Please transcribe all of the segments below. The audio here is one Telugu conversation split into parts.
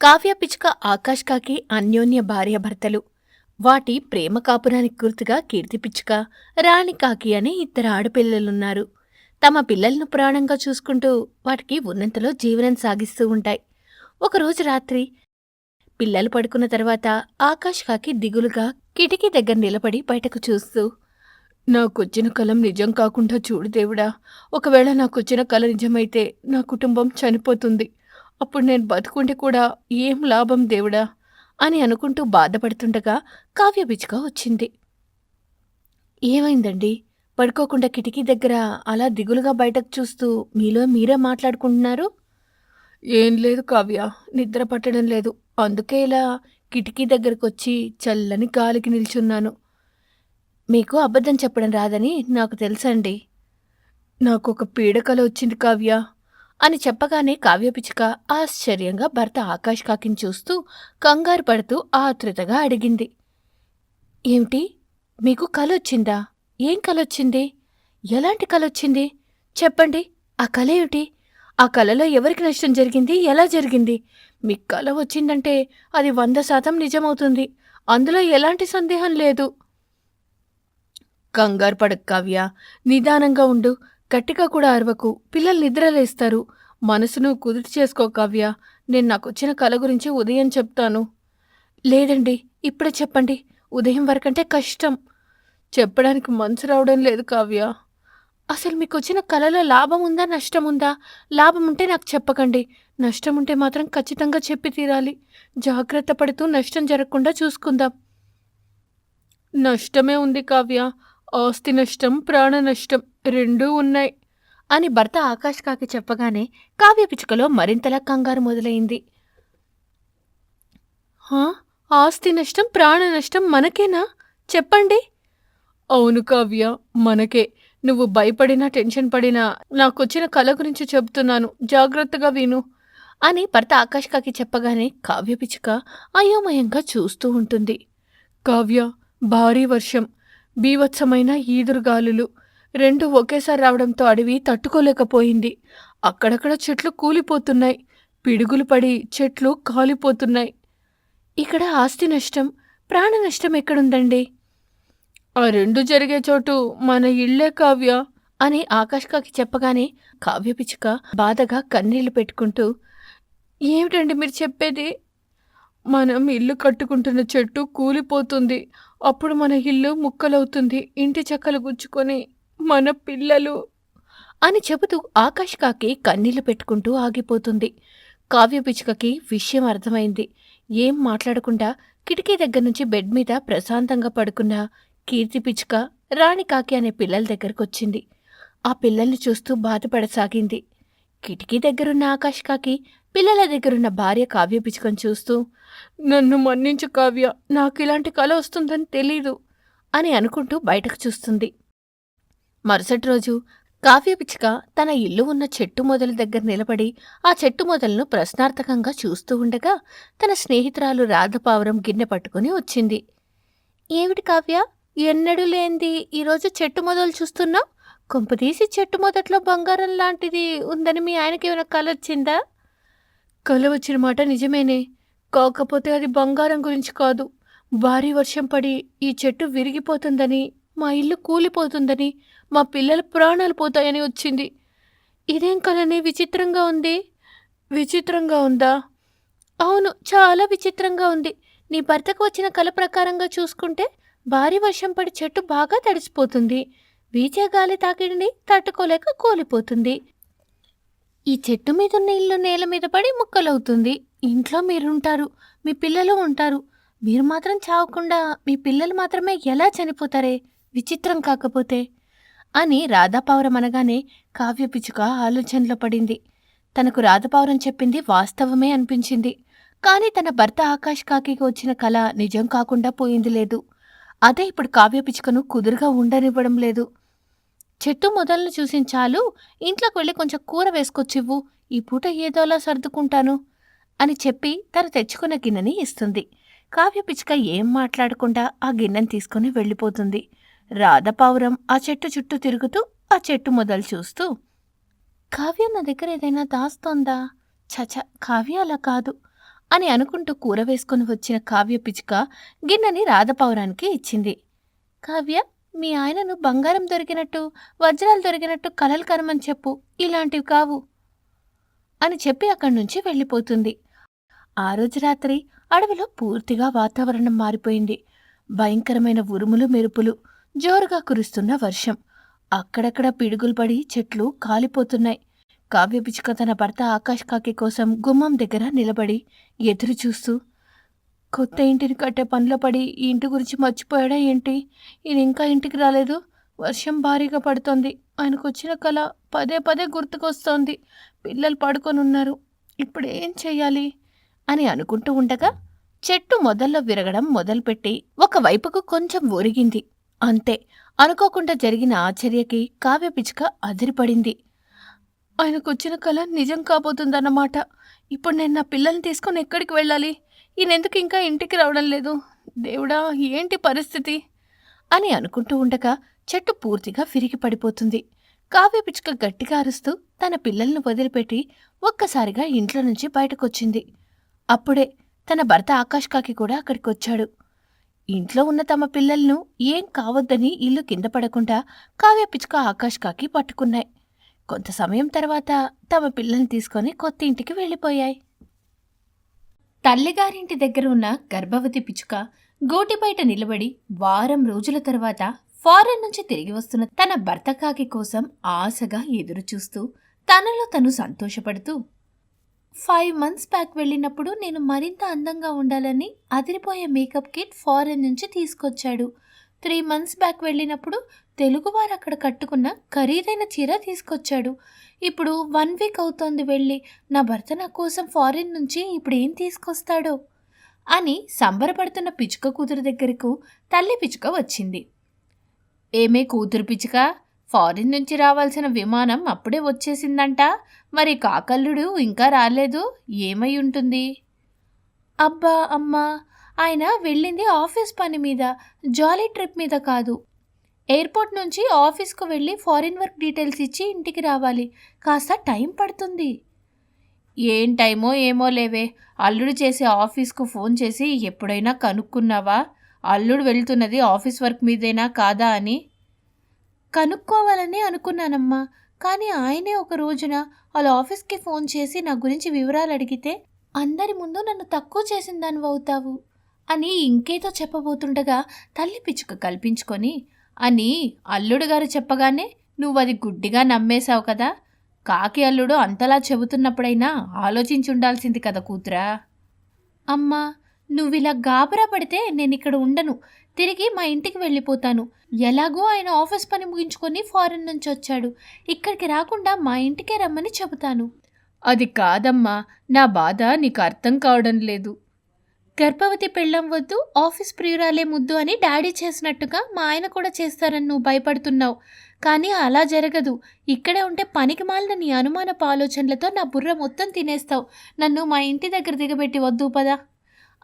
కావ్య పిచ్చుక ఆకాష్ కాకి అన్యోన్య భార్యాభర్తలు వాటి ప్రేమ కాపురానికి గుర్తుగా కీర్తి పిచ్చుక రాణి కాకి అనే ఇద్దరు ఆడపిల్లలున్నారు. తమ పిల్లలను ప్రాణంగా చూసుకుంటూ వాటికి ఉన్నంతలో జీవనం సాగిస్తూ ఉంటాయి. ఒకరోజు రాత్రి పిల్లలు పడుకున్న తర్వాత ఆకాష్ కాకి దిగులుగా కిటికీ దగ్గర నిలబడి బయటకు చూస్తూ నాకొచ్చిన కలం నిజం కాకుండా చూడు దేవుడా ఒకవేళ నాకొచ్చిన కల నిజమైతే నా కుటుంబం చనిపోతుంది. అప్పుడు నేను బతుకుంటే కూడా ఏం లాభం దేవుడా? అని అనుకుంటూ బాధపడుతుండగా కావ్య పిచ్చుక వచ్చింది. ఏమైందండి? పడుకోకుండా కిటికీ దగ్గర అలా దిగులుగా బయటకు చూస్తూ మీలో మీరే మాట్లాడుకుంటున్నారు? ఏం లేదు కావ్య నిద్ర పట్టడం లేదు. అందుకే ఇలా కిటికీ దగ్గరకు వచ్చి చల్లని గాలికి నిల్చున్నాను. మీకు అబద్ధం చెప్పడం రాదని నాకు తెలుసండి. నాకు ఒక పీడకల వచ్చింది కావ్య. అని చెప్పగానే కావ్యపిచ్చుక ఆశ్చర్యంగా భర్త ఆకాష్ కాకిని చూస్తూ కంగారు పడుతూ ఆతృతగా అడిగింది. ఏమిటి? మీకు కలొచ్చిందా? ఏం కలొచ్చింది? ఎలాంటి కలొచ్చింది? చెప్పండి. ఆ కళ ఏమిటి? ఆ కలలో ఎవరికి నష్టం జరిగింది? ఎలా జరిగింది? మీ కళ వచ్చిందంటే అది వంద శాతం నిజమవుతుంది. అందులో ఎలాంటి సందేహం లేదు. కంగారు పడక్ కావ్య. నిదానంగా ఉండు. గట్టిగా కూడా అరవకు. పిల్లలు నిద్రలేస్తారు మనసును కుదుటి చేసుకో కావ్య. నేను నాకొచ్చిన కల గురించి ఉదయం చెప్తాను. లేదండి ఇప్పుడే చెప్పండి. ఉదయం వరకంటే కష్టం. చెప్పడానికి మనసు రావడం లేదు కావ్య. అసలు మీకు వచ్చిన కలలో లాభం ఉందా నష్టం ఉందా లాభం ఉంటే నాకు చెప్పకండి. నష్టం ఉంటే మాత్రం ఖచ్చితంగా చెప్పి తీరాలి. జాగ్రత్త పడుతూ నష్టం జరగకుండా చూసుకుందాం. నష్టమే ఉంది కావ్య. ఆస్తి నష్టం ప్రాణ నష్టం రెండూ ఉన్నాయి అని భర్త ఆకాష్ కాకి చెప్పగానే కావ్య పిచ్చుకలో మరింతలా కంగారు మొదలైంది. ఆస్తి నష్టం ప్రాణ నష్టం మనకేనా? చెప్పండి. అవును కావ్య మనకే. నువ్వు భయపడినా టెన్షన్ పడినా నాకొచ్చిన కళ గురించి చెబుతున్నాను జాగ్రత్తగా విను అని భర్త ఆకాష్ కాకి చెప్పగానే కావ్య పిచ్చుక అయోమయంగా చూస్తూ ఉంటుంది. కావ్య భారీ వర్షం. బీభత్సమైన ఈదురుగాలులు రెండు ఒకేసారి రావడంతో అడవి తట్టుకోలేకపోయింది. అక్కడక్కడ చెట్లు కూలిపోతున్నాయి. పిడుగులు పడి చెట్లు కాలిపోతున్నాయి. ఇక్కడ ఆస్తి నష్టం ప్రాణ నష్టం ఎక్కడుందండి? ఆ రెండు జరిగే చోటు మన ఇళ్ళే కావ్య! అని ఆకాష్ కాకి చెప్పగానే కావ్య పిచ్చుక బాధగా కన్నీళ్ళు పెట్టుకుంటూ ఏమిటండి మీరు చెప్పేది? మనం ఇల్లు కట్టుకుంటున్న చెట్టు కూలిపోతుంది. అప్పుడు మన ఇల్లు ముక్కలవుతుంది ఇంటి చెక్కలు గుచ్చుకొని మన పిల్లలు అని చెబుతూ ఆకాష్ కాకి కన్నీళ్ళు పెట్టుకుంటూ ఆగిపోతుంది. కావ్య పిచ్చుకకి విషయం అర్థమైంది. ఏం మాట్లాడకుండా కిటికీ దగ్గర నుంచి బెడ్ మీద ప్రశాంతంగా పడుకున్న కీర్తి పిచ్చుక రాణి కాకి అనే పిల్లల దగ్గరకొచ్చింది. ఆ పిల్లల్ని చూస్తూ బాధపడసాగింది. కిటికీ దగ్గరున్న ఆకాష్ కాకి పిల్లల దగ్గరున్న భార్య కావ్య పిచ్చుకొని చూస్తూ నన్ను మన్నించు కావ్య నాకు ఇలాంటి కళ వస్తుందని తెలీదు అని అనుకుంటూ బయటకు చూస్తుంది. మరుసటి రోజు కావ్య పిచ్చుక తన ఇల్లు ఉన్న చెట్టు మొదల దగ్గర నిలబడి ఆ చెట్టు మొదలను ప్రశ్నార్థకంగా చూస్తూ ఉండగా తన స్నేహితురాలు రాధపావురం గిన్నె పట్టుకుని వచ్చింది. ఏమిటి కావ్య ఎన్నడూ లేంది ఈరోజు చెట్టు మొదలు చూస్తున్నావు? కొంపదీసి చెట్టు మొదట్లో బంగారం లాంటిది ఉందని మీ ఆయనకి ఏమైనా కల కళ్ళు వచ్చిన మాట నిజమేనే. కాకపోతే అది బంగారం గురించి కాదు. భారీ వర్షం పడి ఈ చెట్టు విరిగిపోతుందని మా ఇల్లు కూలిపోతుందని మా పిల్లల ప్రాణాలు పోతాయని వచ్చింది. ఇదేం కలని విచిత్రంగా ఉంది? విచిత్రంగా ఉందా? అవును చాలా విచిత్రంగా ఉంది. నీ భర్తకు వచ్చిన కల ప్రకారంగా చూసుకుంటే భారీ వర్షం పడి చెట్టు బాగా తడిసిపోతుంది. వీచే గాలి తాకిడిని తట్టుకోలేక కూలిపోతుంది. ఈ చెట్టు మీద ఉన్న ఇల్లు నేల మీద పడి ముక్కలవుతుంది. ఇంట్లో మీరుంటారు. మీ పిల్లలు ఉంటారు. మీరు మాత్రం చావకుండా మీ పిల్లలు మాత్రమే ఎలా చనిపోతారే? విచిత్రం కాకపోతే. అని రాధాపావురం అనగానే కావ్య పిచ్చుక ఆలోచనలో పడింది. తనకు రాధపావురం చెప్పింది వాస్తవమే అనిపించింది. కానీ తన భర్త ఆకాష్ కాకికి వచ్చిన కళ నిజం కాకుండా పోయింది లేదు. అదే ఇప్పుడు కావ్య పిచ్చుకను కుదురుగా ఉండనివ్వడం లేదు. చెట్టు మొదలను చూసిన చాలు ఇంట్లోకి వెళ్ళి కొంచెం కూర వేసుకొచ్చివ్వు ఈ పూట ఏదోలా సర్దుకుంటాను అని చెప్పి తను తెచ్చుకున్న గిన్నెని ఇస్తుంది. కావ్య పిచ్చుక ఏం మాట్లాడకుండా ఆ గిన్నెని తీసుకుని వెళ్ళిపోతుంది. రాధపావురం ఆ చెట్టు చుట్టూ తిరుగుతూ ఆ చెట్టు మొదలు చూస్తూ కావ్య నా దగ్గర ఏదైనా దాస్తోందా? చచ కావ్య అలా కాదు అని అనుకుంటూ కూర వేసుకుని వచ్చిన కావ్య పిచ్చుక గిన్నెని రాధపావురానికి ఇచ్చింది. కావ్య మీ ఆయనను బంగారం దొరికినట్టు వజ్రాలు దొరికినట్టు కలలు కనమని చెప్పు. ఇలాంటివి కావు. అని చెప్పి అక్కడి నుంచి వెళ్ళిపోతుంది. ఆ రోజు రాత్రి అడవిలో పూర్తిగా వాతావరణం మారిపోయింది. భయంకరమైన ఉరుములు మెరుపులు జోరుగా కురుస్తున్న వర్షం. అక్కడక్కడ పిడుగులు పడి చెట్లు కాలిపోతున్నాయి. కావ్యపిచుక తన భర్త ఆకాష్ కాకి కోసం గుమ్మం దగ్గర నిలబడి ఎదురు చూస్తూ కొత్త ఇంటిని కట్టే పనిలో పడి ఈ ఇంటి గురించి మర్చిపోయాడా ఏంటి? ఈయన ఇంకా ఇంటికి రాలేదు. వర్షం భారీగా పడుతోంది. ఆయనకు వచ్చిన కళ పదే పదే గుర్తుకొస్తోంది. పిల్లలు పడుకొని ఉన్నారు ఇప్పుడు ఏం చేయాలి అని అనుకుంటూ ఉండగా చెట్టు మొదల్లో విరగడం మొదలుపెట్టి ఒకవైపుకు కొంచెం ఒరిగింది. అంతే. అనుకోకుండా జరిగిన ఆశ్చర్యకి కావ్య పిచ్చుక అదిరిపడింది. ఆయనకొచ్చిన కళ నిజం కాబోతుందన్నమాట. ఇప్పుడు నేను నా పిల్లల్ని తీసుకొని ఎక్కడికి వెళ్ళాలి? ఈయనెందుకు ఇంకా ఇంటికి రావడం లేదు? దేవుడా ఏంటి పరిస్థితి? అని అనుకుంటూ ఉండగా చెట్టు పూర్తిగా విరిగి పడిపోతుంది. కావ్య పిచ్చుక గట్టిగా అరుస్తూ తన పిల్లల్ని వదిలిపెట్టి ఒక్కసారిగా ఇంట్లో నుంచి బయటకొచ్చింది. అప్పుడే తన భర్త ఆకాష్ కాకి కూడా అక్కడికి వచ్చాడు ఇంట్లో ఉన్న తమ పిల్లలను ఏం కావద్దని ఇల్లు కింద పడకుండా కావ్య పిచ్చుక ఆకాష్ కాకి పట్టుకున్నాయి. కొంత సమయం తర్వాత తమ పిల్లల్ని తీసుకొని కొత్త ఇంటికి వెళ్ళిపోయాయి. తల్లిగారింటి దగ్గర ఉన్న గర్భవతి పిచ్చుక గోటి బయట నిలబడి వారం రోజుల తర్వాత ఫారెన్ నుంచి తిరిగి వస్తున్న తన భర్త కాకి కోసం ఆశగా ఎదురుచూస్తూ తనలో తను సంతోషపడుతూ ఫైవ్ మంత్స్ బ్యాక్ వెళ్ళినప్పుడు నేను మరింత అందంగా ఉండాలని అదిరిపోయే మేకప్ కిట్ ఫారెన్ నుంచి తీసుకొచ్చాడు. త్రీ మంత్స్ బ్యాక్ వెళ్ళినప్పుడు తెలుగువారు అక్కడ కట్టుకున్న ఖరీదైన చీర తీసుకొచ్చాడు. ఇప్పుడు వన్ వీక్ అవుతోంది వెళ్ళి. నా భర్త నా కోసం ఫారిన్ నుంచి ఇప్పుడు ఏం తీసుకొస్తాడో? అని సంబరపడుతున్న పిచ్చుక కూతురు దగ్గరకు తల్లి పిచ్చుక వచ్చింది. ఏమే కూతురు పిచ్చుక? ఫారిన్ నుంచి రావాల్సిన విమానం అప్పుడే వచ్చేసిందంట. మరి కాకల్లుడు ఇంకా రాలేదు. ఏమై ఉంటుంది? అబ్బా అమ్మా. ఆయన వెళ్ళింది ఆఫీస్ పని మీద. జాలీ ట్రిప్ మీద కాదు. ఎయిర్పోర్ట్ నుంచి ఆఫీస్కు వెళ్ళి ఫారిన్ వర్క్ డీటెయిల్స్ ఇచ్చి ఇంటికి రావాలి. కాస్త టైం పడుతుంది. ఏం టైమో ఏమో లేవే. అల్లుడు చేసే ఆఫీస్కు ఫోన్ చేసి ఎప్పుడైనా కనుక్కున్నావా? అల్లుడు వెళ్తున్నది ఆఫీస్ వర్క్ మీదేనా కాదా? అని. కనుక్కోవాలని అనుకున్నానమ్మా. కానీ ఆయనే ఒక రోజున వాళ్ళ ఆఫీస్కి ఫోన్ చేసి నా గురించి వివరాలు అడిగితే అందరి ముందు నన్ను తక్కువ చేసిన దానివి అవుతావు అని ఇంకేదో చెప్పబోతుండగా తల్లి పిచ్చుక కల్పించుకొని అని అల్లుడు గారు చెప్పగానే నువ్వు అది గుడ్డిగా నమ్మేశావు కదా. కాకి అల్లుడు అంతలా చెబుతున్నప్పుడైనా ఆలోచించి ఉండాల్సింది కదా కూతురా. అమ్మా నువ్విలా గాబరా పడితే నేను ఇక్కడ ఉండను. తిరిగి మా ఇంటికి వెళ్ళిపోతాను. ఎలాగో ఆయన ఆఫీస్ పని ముగించుకొని ఫారెన్ నుంచి వచ్చాడు. ఇక్కడికి రాకుండా మా ఇంటికే రమ్మని చెబుతాను. అది కాదమ్మా నా బాధ నీకు అర్థం కావడం లేదు. గర్భవతి పెళ్ళం వద్దు ఆఫీస్ ప్రియురాలే ముద్దు అని డాడీ చేసినట్టుగా మా ఆయన కూడా చేస్తారని నువ్వు భయపడుతున్నావు. కానీ అలా జరగదు. ఇక్కడే ఉంటే పనికి మాలిన నీ అనుమానపు ఆలోచనలతో నా బుర్ర మొత్తం తినేస్తావు. నన్ను మా ఇంటి దగ్గర దిగబెట్టి వద్దు పదా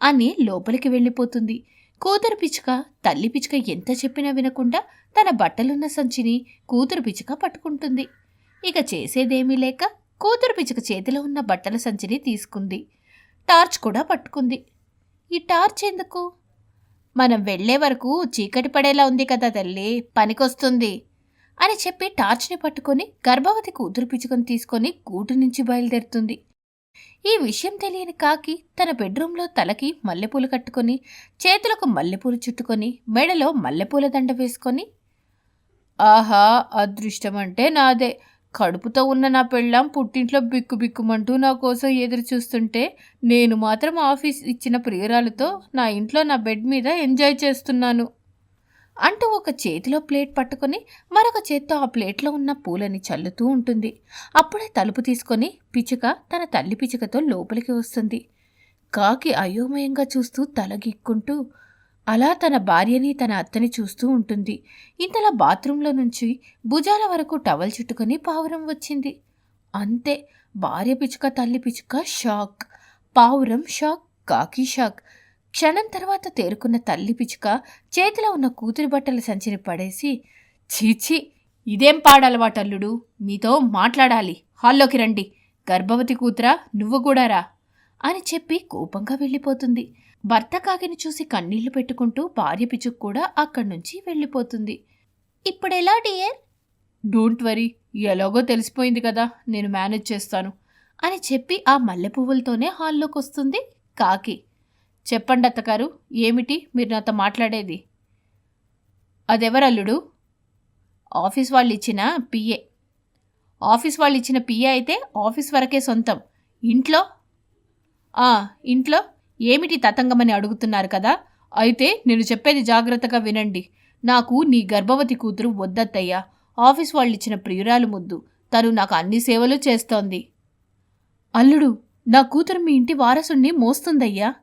అని లోపలికి వెళ్ళిపోతుంది. కూతురు పిచ్చుక తల్లి పిచ్చుక ఎంత చెప్పినా వినకుండా తన బట్టలున్న సంచిని కూతురు పిచ్చుక పట్టుకుంటుంది. ఇక చేసేదేమీ లేక కూతురు పిచ్చుక చేతిలో ఉన్న బట్టల సంచిని తీసుకుంది. టార్చ్ కూడా పట్టుకుంది. ఈ టార్చ్ ఎందుకు? మనం వెళ్ళే వరకు చీకటి పడేలా ఉంది కదా తల్లి పనికొస్తుంది అని చెప్పి టార్చ్ని పట్టుకొని గర్భవతి కూతురు పిచ్చుకొని తీసుకొని గూటు నుంచి బయలుదేరుతుంది. ఈ విషయం తెలియని కాకి తన బెడ్రూంలో తలకి మల్లెపూలు కట్టుకొని చేతులకు మల్లెపూలు చుట్టుకొని మెడలో మల్లెపూల దండ వేసుకొని ఆహా అదృష్టం అంటే నాదే. కడుపుతో ఉన్న నా పెళ్ళాం పుట్టింట్లో బిక్కు బిక్కుమంటూ నా కోసం ఎదురు చూస్తుంటే నేను మాత్రం ఆఫీస్ ఇచ్చిన ప్రియురాలతో నా ఇంట్లో నా బెడ్ మీద ఎంజాయ్ చేస్తున్నాను. అంటూ ఒక చేతిలో ప్లేట్ పట్టుకొని మరొక చేత్తో ఆ ప్లేట్లో ఉన్న పూలని చల్లుతూ ఉంటుంది. అప్పుడే తలుపు తీసుకొని పిచ్చుక తన తల్లి పిచ్చుకతో లోపలికి వస్తుంది. కాకి అయోమయంగా చూస్తూ తలగిక్కుంటూ అలా తన భార్యని తన అత్తని చూస్తూ ఉంటుంది. ఇంతలా బాత్రూంలో నుంచి భుజాల వరకు టవల్ చుట్టుకొని పావురం వచ్చింది. అంతే భార్య పిచ్చుక తల్లి పిచ్చుక షాక్. పావురం షాక్ కాకి షాక్. క్షణం తర్వాత తేరుకున్న తల్లి పిచ్చుక చేతిలో ఉన్న కూతురి బట్టల సంచిని పడేసి చీచి ఇదేం పాడలవాటల్లుడు? మీతో మాట్లాడాలి. హాల్లోకి రండి. గర్భవతి కూతురా నువ్వు కూడా రా అని చెప్పి కోపంగా వెళ్ళిపోతుంది. భర్త కాకిని చూసి కన్నీళ్ళు పెట్టుకుంటూ భార్య పిచుక్ కూడా అక్కడి నుంచి వెళ్ళిపోతుంది. ఇప్పుడెలా డియర్? డోంట్ వరీ ఎలాగో తెలిసిపోయింది కదా నేను మేనేజ్ చేస్తాను అని చెప్పి ఆ మల్లె పువ్వులతోనే హాల్లోకి వస్తుంది కాకి. చెప్పండి అత్తగారు ఏమిటి మీరు నాతో మాట్లాడేది? అదెవరల్లుడు? ఆఫీస్ వాళ్ళు ఇచ్చిన పిఏ. ఆఫీస్ వాళ్ళు ఇచ్చిన పిఏ అయితే ఆఫీస్ వరకే సొంతం. ఇంట్లో? ఇంట్లో ఏమిటి తతంగమని అడుగుతున్నారు కదా? అయితే నేను చెప్పేది జాగ్రత్తగా వినండి. నాకు నీ గర్భవతి కూతురు వద్దత్తయ్యా. ఆఫీస్ వాళ్ళు ఇచ్చిన ప్రియురాలు ముద్దు. తను నాకు అన్ని సేవలు చేస్తోంది. అల్లుడు నా కూతురు మీ ఇంటి వారసుణ్ణి మోస్తుందయ్యా.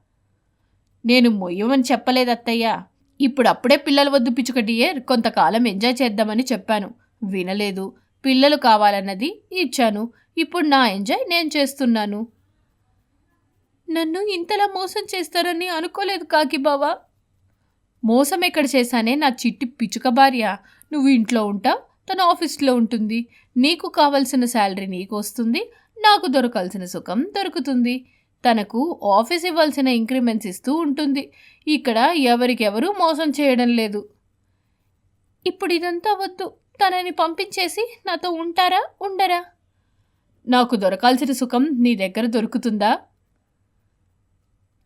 నేను మొయ్యమని చెప్పలేదత్తయ్యా. ఇప్పుడు అప్పుడే పిల్లల వద్దు పిచ్చుకటియే కొంతకాలం ఎంజాయ్ చేద్దామని చెప్పాను. వినలేదు. పిల్లలు కావాలన్నది ఇచ్చాను. ఇప్పుడు నా ఎంజాయ్ నేను చేస్తున్నాను. నన్ను ఇంతలా మోసం చేస్తారని అనుకోలేదు కాకి బావా. మోసం ఎక్కడ చేశానే నా చిట్టి పిచ్చుక భార్య. నువ్వు ఇంట్లో ఉంటావు తను ఆఫీస్లో ఉంటుంది. నీకు కావలసిన శాలరీ నీకు వస్తుంది నాకు దొరకాల్సిన సుఖం దొరుకుతుంది. తనకు ఆఫీస్ ఇవ్వాల్సిన ఇంక్రిమెంట్స్ ఇస్తూ ఉంటుంది. ఇక్కడ ఎవరికెవరూ మోసం చేయడం లేదు. ఇప్పుడు ఇదంతా వద్దు. తనని పంపించేసి నాతో ఉంటారా ఉండరా? నాకు దొరకాల్సిన సుఖం నీ దగ్గర దొరుకుతుందా?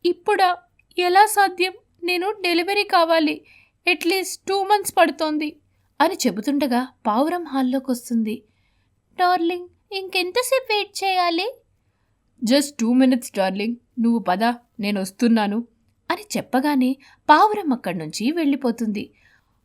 ఇప్పుడా? ఎలా సాధ్యం? నేను డెలివరీ కావాలి. అట్లీస్ట్ టూ మంత్స్ పడుతోంది. అని చెబుతుండగా పావురం హాల్లోకి వస్తుంది డార్లింగ్ ఇంకెంతసేపు వెయిట్ చేయాలి? Just two minutes darling. నువ్వు పద నేను వస్తున్నాను. అని చెప్పగానే పావురం అక్కడి నుంచి వెళ్ళిపోతుంది.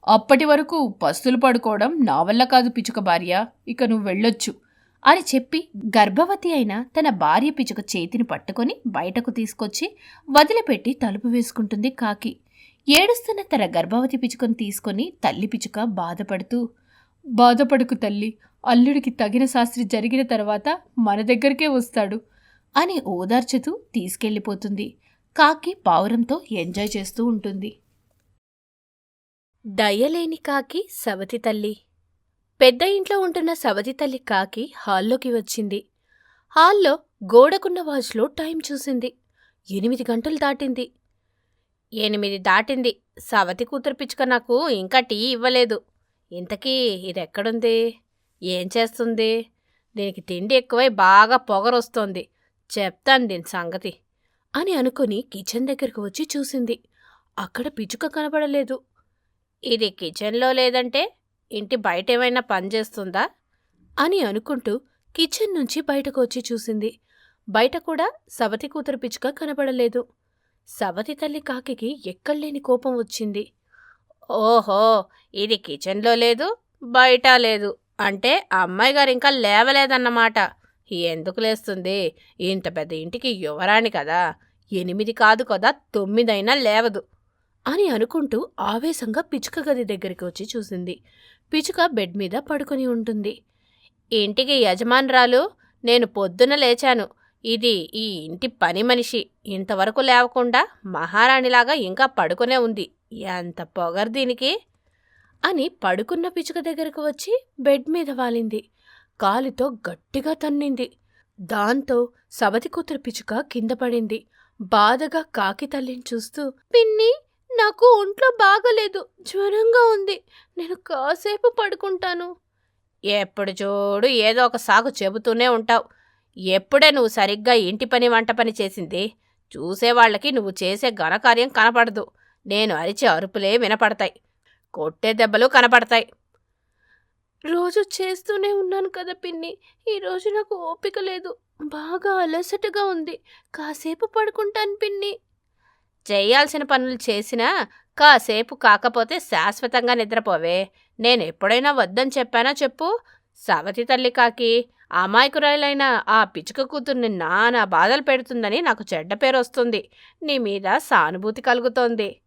అప్పటి వరకు పస్తులు పడుకోవడం నా వల్ల కాదు పిచుక భార్య. ఇక నువ్వు వెళ్ళొచ్చు. అని చెప్పి గర్భవతి అయిన తన భార్య పిచుక చేతిని పట్టుకొని బయటకు తీసుకొచ్చి వదిలిపెట్టి తలుపు వేసుకుంటుంది కాకి. ఏడుస్తున్న తన గర్భవతి పిచుకను తీసుకొని తల్లి పిచుక బాధపడుతూ బాధపడుకు తల్లి అల్లుడికి తగిన శాస్త్రి జరిగిన తర్వాత మన దగ్గరికే వస్తాడు అని ఓదార్చుతూ తీసుకెళ్ళిపోతుంది. కాకి పావురంతో ఎంజాయ్ చేస్తూ ఉంటుంది. దయలేని కాకి సవతి తల్లి. పెద్ద ఇంట్లో ఉంటున్న సవతి తల్లి కాకి హాల్లోకి వచ్చింది. హాల్లో గోడకున్న వాచ్లో టైం చూసింది. ఎనిమిది గంటలు దాటింది. ఎనిమిది దాటింది. సవతి కూతురు పిచ్చుక నాకు ఇంకా టీ ఇవ్వలేదు. ఇంతకీ ఇదెక్కడుంది? ఏం చేస్తుంది? దీనికి తిండి ఎక్కువై బాగా పొగరొస్తోంది. చెప్తాను దీని సంగతి అని అనుకుని కిచెన్ దగ్గరకు వచ్చి చూసింది. అక్కడ పిచ్చుక కనబడలేదు. ఇది కిచెన్లో లేదంటే ఇంటి బయట ఏమైనా పని చేస్తుందా? అని అనుకుంటూ కిచెన్ నుంచి బయటకు వచ్చి చూసింది. బయట కూడా సవతి కూతురు పిచ్చుక కనబడలేదు. సవతి తల్లి కాకికి ఎక్కడలేని కోపం వచ్చింది. ఓహో ఇది కిచెన్లో లేదు బయట లేదు అంటే అమ్మాయి గారు ఇంకా లేవలేదన్నమాట. ఎందుకు లేస్తుంది? ఇంత పెద్ద ఇంటికి యువరాణి కదా. ఎనిమిది కాదు కదా తొమ్మిదైనా లేవదు అని అనుకుంటూ ఆవేశంగా పిచుక గది దగ్గరికి వచ్చి చూసింది. పిచుక బెడ్ మీద పడుకొని ఉంటుంది. ఇంటికి యజమానురాలు నేను పొద్దున లేచాను. ఇది ఈ ఇంటి పని మనిషి. ఇంతవరకు లేవకుండా మహారాణిలాగా ఇంకా పడుకునే ఉంది. ఎంత పొగరు దీనికి? అని పడుకున్న పిచుక దగ్గరకు వచ్చి బెడ్ మీద వాలింది. కాలితో గట్టిగా తన్నింది. దాంతో సవతి కూతురు పిచుక కింద పడింది. బాధగా కాకి తల్లిని చూస్తూ పిన్ని నాకు ఒంట్లో బాగలేదు జ్వరంగా ఉంది. నేను కాసేపు పడుకుంటాను. ఎప్పుడు చూడు ఏదో ఒక సాగు చెబుతూనే ఉంటావు. ఎప్పుడే నువ్వు సరిగ్గా ఇంటి పని వంట పని చేసింది? చూసేవాళ్ళకి నువ్వు చేసే ఘనకార్యం కనపడదు. నేను అరిచే అరుపులే వినపడతాయి. కొట్టే దెబ్బలు కనపడతాయి. రోజు చేస్తూనే ఉన్నాను కదా పిన్ని. ఈరోజు నాకు ఓపిక లేదు. బాగా అలసటగా ఉంది. కాసేపు పడుకుంటాను పిన్ని. చేయాల్సిన పనులు చేసినా కాసేపు కాకపోతే శాశ్వతంగా నిద్రపోవే. నేను ఎప్పుడైనా వద్దని చెప్పానా చెప్పు? సవతి తల్లి కాకి అమాయకురాలైన ఆ పిచ్చుక కూతుర్ని నానా బాధలు పెడుతుందని నాకు చెడ్డ పేరు వస్తుంది. నీ మీద సానుభూతి కలుగుతోంది.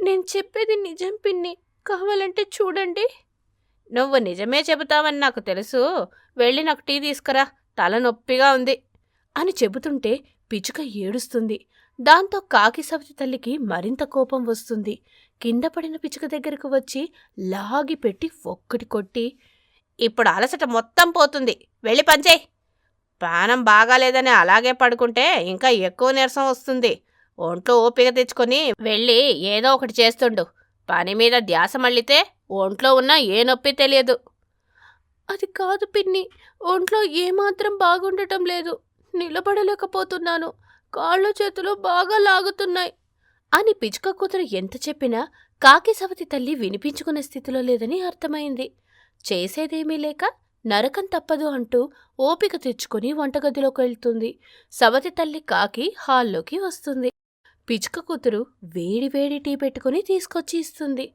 నేను చెప్పేది నిజం పిన్ని. కావాలంటే చూడండి. నువ్వు నిజమే చెబుతావని నాకు తెలుసు. వెళ్ళి నాకు టీ తీసుకురా. తల నొప్పిగా ఉంది. అని చెబుతుంటే పిచ్చుక ఏడుస్తుంది. దాంతో కాకి సవతి తల్లికి మరింత కోపం వస్తుంది. కింద పడిన పిచ్చుక దగ్గరకు వచ్చి లాగి పెట్టి ఒక్కటి కొట్టి ఇప్పుడు అలసట మొత్తం పోతుంది. వెళ్ళి పంచేయ్ ప్రాణం బాగాలేదని అలాగే పడుకుంటే ఇంకా ఎక్కువ నీరసం వస్తుంది. ఒంట్లో ఓపిక తెచ్చుకొని వెళ్ళి ఏదో ఒకటి చేస్తుండు. పని మీద ధ్యాస మళ్ళితే ఒంట్లో ఉన్న ఏ నొప్పి తెలియదు. అది కాదు పిన్ని. ఒంట్లో ఏమాత్రం బాగుండటం లేదు. నిలబడలేకపోతున్నాను. కాళ్ళు చేతులు బాగా లాగుతున్నాయి. అని పిచ్చుక కూతురు ఎంత చెప్పినా కాకి సవతి తల్లి వినిపించుకునే స్థితిలో లేదని అర్థమైంది. చేసేదేమీ లేక నరకం తప్పదు అంటూ ఓపిక తెచ్చుకుని వంటగదిలోకి వెళ్తుంది. సవతి తల్లి కాకి హాల్లోకి వస్తుంది. పిచ్చుక కూతురు వేడి వేడి టీ పెట్టుకుని తీసుకొచ్చి ఇస్తుంది.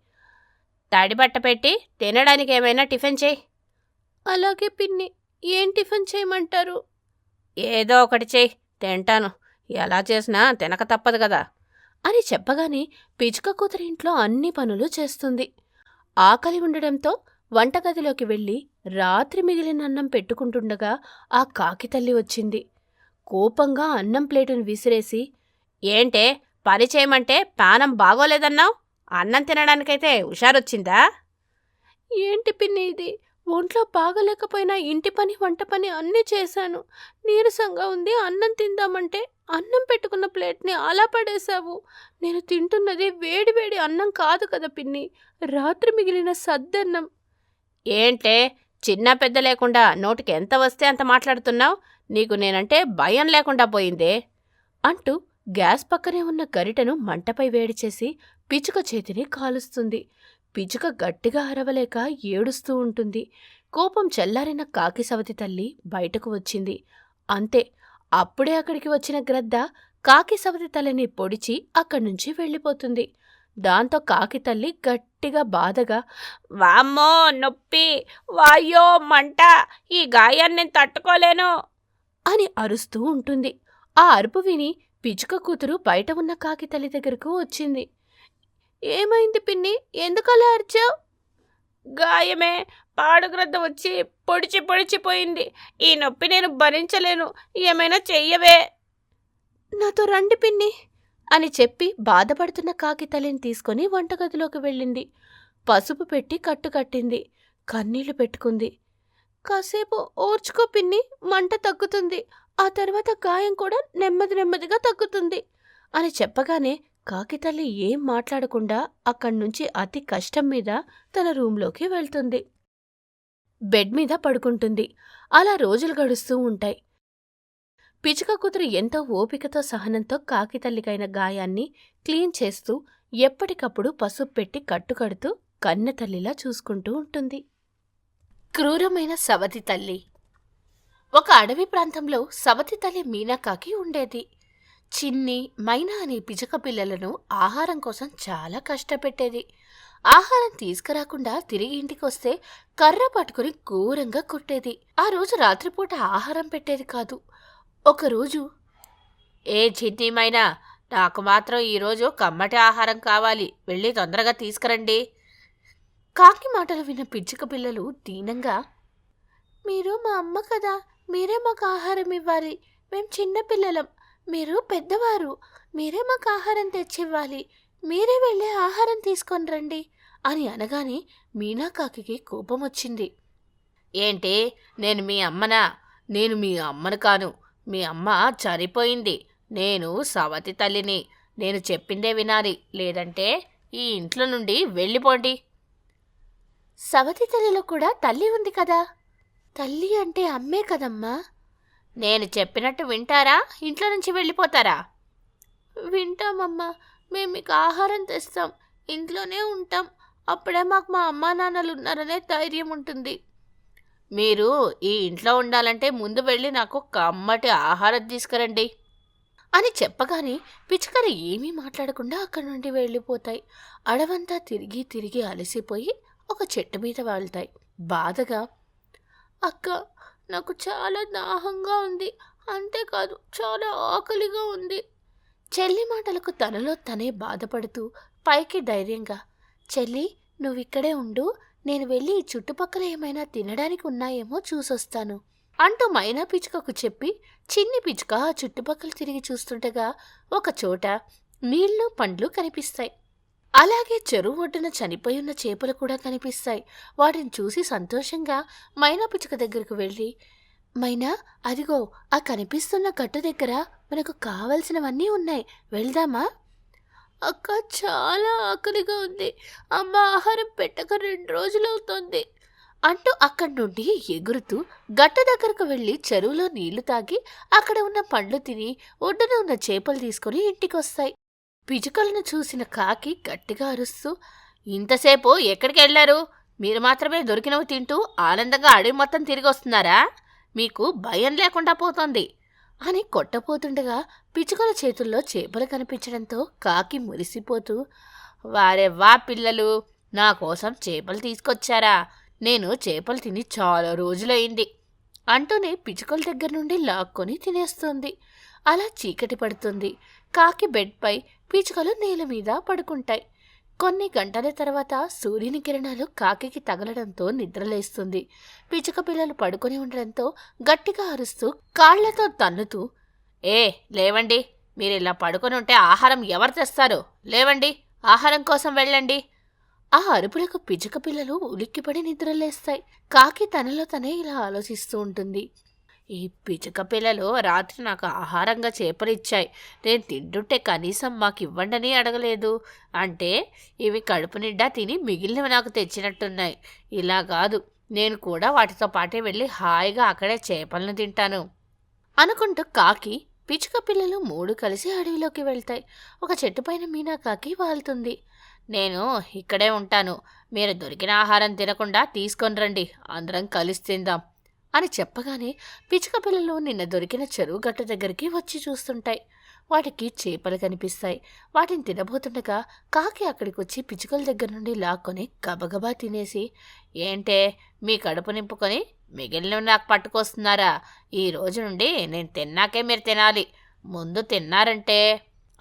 తడి బట్ట పెట్టి తినడానికి ఏమైనా టిఫిన్ చేయి. అలాగే పిన్ని ఏం టిఫిన్ చేయమంటారు? ఏదో ఒకటి చేయి తింటాను. ఎలా చేసినా తినక తప్పదు కదా. అని చెప్పగానే పిచ్చుక కూతురి ఇంట్లో అన్ని పనులు చేస్తుంది. ఆకలి ఉండడంతో వంటగదిలోకి వెళ్ళి రాత్రి మిగిలిన అన్నం పెట్టుకుంటుండగా ఆ కాకి తల్లి వచ్చింది. కోపంగా అన్నం ప్లేటును విసిరేసి ఏంటే పని చేయమంటే పానం బాగోలేదన్నావు? అన్నం తినడానికైతే హుషారొచ్చిందా? ఏంటి పిన్ని ఇది? ఒంట్లో బాగలేకపోయినా ఇంటి పని వంట పని అన్నీ చేశాను. నీరసంగా ఉంది అన్నం తిందామంటే అన్నం పెట్టుకున్న ప్లేట్ని అలా పడేశావు. నేను తింటున్నది వేడి వేడి అన్నం కాదు కదా పిన్ని రాత్రి మిగిలిన సద్దన్నం. ఏంటే? చిన్న పెద్ద లేకుండా నోటికి ఎంత వస్తే అంత మాట్లాడుతున్నావు? నీకు నేనంటే భయం లేకుండా పోయిందే. అంటూ గ్యాస్ పక్కనే ఉన్న గరిటెను మంటపై వేడి చేసి పిచుక చేతిని కాలుస్తుంది. పిచుక గట్టిగా అరవలేక ఏడుస్తూ ఉంటుంది. కోపం చల్లారిన కాకి సవతి తల్లి బయటకు వచ్చింది. అంతే అప్పుడే అక్కడికి వచ్చిన గ్రద్ద కాకి సవతి తల్లిని పొడిచి అక్కడి నుంచి వెళ్ళిపోతుంది. దాంతో కాకి తల్లి గట్టిగా బాధగా వామ్మో నొప్పి వాయో మంట ఈ గాయాన్ని నేను తట్టుకోలేను అని అరుస్తూ ఉంటుంది. ఆ అరుపు విని పిచుక కూతురు బయట ఉన్న కాకి తల్లి దగ్గరకు వచ్చింది. ఏమైంది పిన్ని? ఎందుకలా అరిచావు? గాయమే పాడుగ్రద్ద వచ్చి పొడిచి పొడిచిపోయింది ఈ నొప్పి నేను భరించలేను. ఏమైనా చెయ్యవే. నాతో రండి పిన్ని అని చెప్పి బాధపడుతున్న కాకి తల్లిని తీసుకొని వంటగదిలోకి వెళ్ళింది. పసుపు పెట్టి కట్టు కట్టింది. కన్నీళ్ళు పెట్టుకుంది. కాసేపు ఓర్చుకో పిన్ని మంట తగ్గుతుంది. ఆ తర్వాత గాయం కూడా నెమ్మది నెమ్మదిగా తగ్గుతుంది అని చెప్పగానే కాకి తల్లి ఏం మాట్లాడకుండా అక్కడి నుంచి అతి కష్టం మీద తన రూంలోకి వెళ్తుంది. బెడ్ మీద పడుకుంటుంది. అలా రోజులు గడుస్తూ ఉంటాయి. పిచుక కూతురు ఎంతో ఓపికతో సహనంతో కాకితల్లికైన గాయాన్ని క్లీన్ చేస్తూ ఎప్పటికప్పుడు పసుపు పెట్టి కట్టుకడుతూ కన్న తల్లిలా చూసుకుంటూ ఉంటుంది. క్రూరమైన సవతి తల్లి. ఒక అడవి ప్రాంతంలో సవతి తల్లి మీనాకాకి ఉండేది. చిన్ని మైనా అనే పిజక పిల్లలను ఆహారం కోసం చాలా కష్టపెట్టేది. ఆహారం తీసుకురాకుండా తిరిగి ఇంటికి వస్తే కర్ర పట్టుకుని ఘోరంగా కొట్టేది. ఆ రోజు రాత్రిపూట ఆహారం పెట్టేది కాదు. ఒకరోజు ఏ చిన్నీమైనా నాకు మాత్రం ఈరోజు కమ్మటి ఆహారం కావాలి. వెళ్ళి తొందరగా తీసుకురండి. కాకి మాటలు విన్న పిచ్చుక పిల్లలు దీనంగా మీరు మా అమ్మ కదా మీరే మాకు ఆహారం ఇవ్వాలి. మేం చిన్న పిల్లలం. మీరు పెద్దవారు మీరే మాకు ఆహారం తెచ్చివ్వాలి. మీరే వెళ్ళి ఆహారం తీసుకొని రండి అని అనగానే మీనాకాకి కోపం వచ్చింది ఏంటి? నేను మీ అమ్మనా? నేను మీ అమ్మను కాను. మీ అమ్మ చనిపోయింది. నేను సవతి తల్లిని. నేను చెప్పిందే వినాలి. లేదంటే ఈ ఇంట్లో నుండి వెళ్ళిపోండి. సవతి తల్లిలో కూడా తల్లి ఉంది కదా? తల్లి అంటే అమ్మే కదమ్మా? నేను చెప్పినట్టు వింటారా? ఇంట్లో నుంచి వెళ్ళిపోతారా? వింటామమ్మా. మేము మీకు ఆహారం తెస్తాం. ఇంట్లోనే ఉంటాం. అప్పుడే మాకు మా అమ్మా నాన్నలు ఉన్నారనే ధైర్యం ఉంటుంది. మీరు ఈ ఇంట్లో ఉండాలంటే ముందు వెళ్ళి నాకు కమ్మటి ఆహారం తీసుకురండి. అని చెప్పగానే పిచ్చుకలు ఏమీ మాట్లాడకుండా అక్కడి నుండి వెళ్ళిపోతాయి. అడవంతా తిరిగి తిరిగి అలసిపోయి ఒక చెట్టు మీద వాళ్తాయి. బాధగా అక్క నాకు చాలా దాహంగా ఉంది. అంతేకాదు చాలా ఆకలిగా ఉంది. చెల్లి మాటలకు తనలో తనే బాధపడుతూ పైకి ధైర్యంగా చెల్లి నువ్విక్కడే ఉండు. నేను వెళ్ళి ఈ చుట్టుపక్కల ఏమైనా తినడానికి ఉన్నాయేమో చూసొస్తాను. అంటూ మైనా పిచ్చుకకు చెప్పి చిన్ని పిచ్చుక ఆ చుట్టుపక్కల తిరిగి చూస్తుండగా ఒక చోట నీళ్ళు పండ్లు కనిపిస్తాయి. అలాగే చెరువు ఒడ్డున చనిపోయి ఉన్న చేపలు కూడా కనిపిస్తాయి. వాటిని చూసి సంతోషంగా మైనా పిచ్చుక దగ్గరకు వెళ్ళి మైనా అదిగో ఆ కనిపిస్తున్న గట్టు దగ్గర మనకు కావలసినవన్నీ ఉన్నాయి. వెళ్దామా? అక్క చాలా ఆకలిగా ఉంది. అమ్మ ఆహారం పెట్టక రెండు రోజులవుతుంది అంటూ అక్కడి నుండి ఎగురుతూ గట్ట దగ్గరకు వెళ్ళి చెరువులో నీళ్ళు తాగి అక్కడ ఉన్న పండ్లు తిని ఒడ్డున ఉన్న చేపలు తీసుకుని ఇంటికొస్తాయి. పిజుకలను చూసిన కాకి గట్టిగా అరుస్తూ ఇంతసేపు ఎక్కడికి వెళ్ళారు? మీరు మాత్రమే దొరికినవి తింటూ ఆనందంగా అడవి మొత్తం తిరిగి వస్తున్నారా? మీకు భయం లేకుండా పోతుంది. అని కొట్టపోతుండగా పిచుకల చేతుల్లో చేపలు కనిపించడంతో కాకి మురిసిపోతూ వారే వా పిల్లలు నా కోసం చేపలు తీసుకొచ్చారా? నేను చేపలు తిని చాలా రోజులైంది అంటూనే పిచుకల దగ్గర నుండి లాక్కొని తినేస్తుంది. అలా చీకటి పడుతుంది. కాకి బెడ్పై పిచ్చుకలు నేల మీద పడుకుంటాయి. కొన్ని గంటల తర్వాత సూర్యుని కిరణాలు కాకికి తగలడంతో నిద్రలేస్తుంది. పిచుక పిల్లలు పడుకొని ఉండడంతో గట్టిగా అరుస్తూ కాళ్ళతో తన్నుతూ ఏ లేవండి. మీరు ఇలా పడుకొని ఉంటే ఆహారం ఎవరు తెస్తారు? లేవండి. ఆహారం కోసం వెళ్ళండి. ఆ అరుపులకు పిచుక పిల్లలు ఉలిక్కిపడి నిద్రలేస్తాయి. కాకి తనలో తనే ఇలా ఆలోచిస్తూ ఉంటుంది. ఈ పిచుక పిల్లలు రాత్రి నాకు ఆహారంగా చేపలు ఇచ్చాయి నేను తింటుంటే కనీసం మాకు ఇవ్వండని అడగలేదు. అంటే ఇవి కడుపు నిండా తిని మిగిలినవి నాకు తెచ్చినట్టున్నాయి. ఇలా కాదు నేను కూడా వాటితో పాటే వెళ్ళి హాయిగా అక్కడే చేపలను తింటాను. అనుకుంటూ కాకి పిచుక పిల్లలు మూడు కలిసి అడవిలోకి వెళ్తాయి. ఒక చెట్టు పైన మీనా కాకి వాలుతుంది నేను ఇక్కడే ఉంటాను. మీరు దొరికిన ఆహారం తినకుండా తీసుకొని రండి. అందరం కలిసి తిందాం. అని చెప్పగానే పిచుక పిల్లలు నిన్న దొరికిన చెరువు గట్ట దగ్గరికి వచ్చి చూస్తుంటాయి. వాటికి చేపలు కనిపిస్తాయి. వాటిని తినబోతుండగా కాకి అక్కడికి వచ్చి పిచుకల దగ్గర నుండి లాక్కొని గబగబా తినేసి ఏంటే మీ కడుపు నింపుకొని మిగిలినవి నాకు పట్టుకొస్తున్నారా? ఈ రోజు నుండి నేను తిన్నాకే మీరు తినాలి. ముందు తిన్నారంటే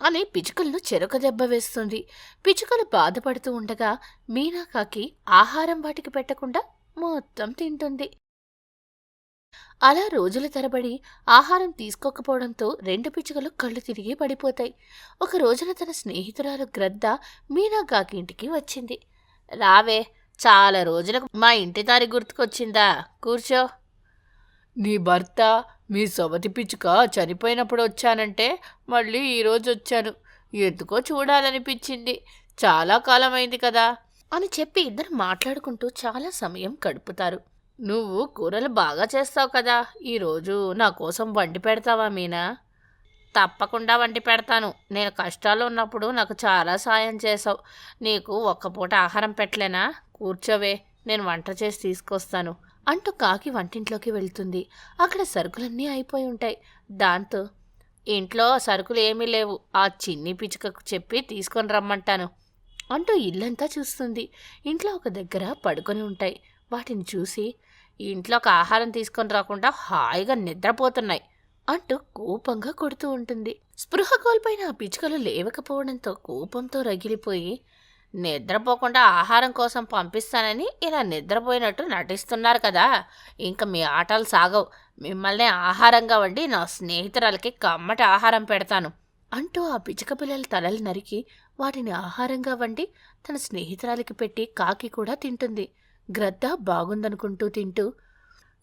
అని పిచుకలను చెరొక దెబ్బ వేస్తుంది. పిచుకలు బాధపడుతూ ఉండగా మీనాకాకి ఆహారం వాటికి పెట్టకుండా మొత్తం తింటుంది. అలా రోజుల తరబడి ఆహారం తీసుకోకపోవడంతో రెండు పిచ్చుకలు కళ్ళు తిరిగి పడిపోతాయి. ఒక రోజున తన స్నేహితురాలు గ్రద్ద మీనాకాకి ఇంటికి వచ్చింది. రావే చాలా రోజులకు మా ఇంటి దారి గుర్తుకొచ్చిందా? కూర్చో. నీ భర్త మీ సొబతి పిచ్చుక చనిపోయినప్పుడు వచ్చానంటే మళ్ళీ ఈరోజు వచ్చాను. ఎందుకో చూడాలనిపించింది. చాలా కాలం అయింది కదా. అని చెప్పి ఇద్దరు మాట్లాడుకుంటూ చాలా సమయం గడుపుతారు. నువ్వు కూరలు బాగా చేస్తావు కదా. ఈరోజు నా కోసం వండి పెడతావా మీనా? తప్పకుండా వండి పెడతాను. నేను కష్టాలు ఉన్నప్పుడు నాకు చాలా సాయం చేసావు. నీకు ఒక్క పూట ఆహారం పెట్టలేనా? కూర్చోవే నేను వంట చేసి తీసుకొస్తాను అంటూ కాకి వంటింట్లోకి వెళ్తుంది. అక్కడ సరుకులన్నీ అయిపోయి ఉంటాయి. దాంతో ఇంట్లో సరుకులు ఏమీ లేవు. ఆ చిన్ని పిచ్చుకకు చెప్పి తీసుకొని రమ్మంటాను అంటూ ఇల్లంతా చూస్తుంది. ఇంట్లో ఒక దగ్గర పడుకొని ఉంటాయి. వాటిని చూసి ఇంట్లోకి ఆహారం తీసుకొని రాకుండా హాయిగా నిద్రపోతున్నాయి అంటూ కోపంగా కొడుతూ ఉంటుంది. స్పృహ కోల్పోయిన ఆ పిచ్చుకలు లేవకపోవడంతో కోపంతో రగిలిపోయి నిద్రపోకుండా ఆహారం కోసం పంపిస్తానని ఇలా నిద్రపోయినట్టు నటిస్తున్నారు కదా ఇంకా మీ ఆటలు సాగవు. మిమ్మల్ని ఆహారంగా వండి నా స్నేహితురాలకి కమ్మటి ఆహారం పెడతాను అంటూ ఆ పిచ్చుక పిల్లల తలలు నరికి వాటిని ఆహారంగా వండి తన స్నేహితురాలికి పెట్టి కాకి కూడా తింటుంది. గ్రద్ద బాగుందనుకుంటూ తింటూ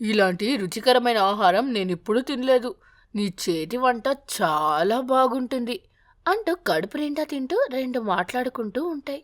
ఇలాంటి రుచికరమైన ఆహారం నేనిప్పుడు తినలేదు. నీ చేతి వంట చాలా బాగుంటుంది అంటూ కడుపు నిండా తింటూ రెండు మాట్లాడుకుంటూ ఉంటాయి.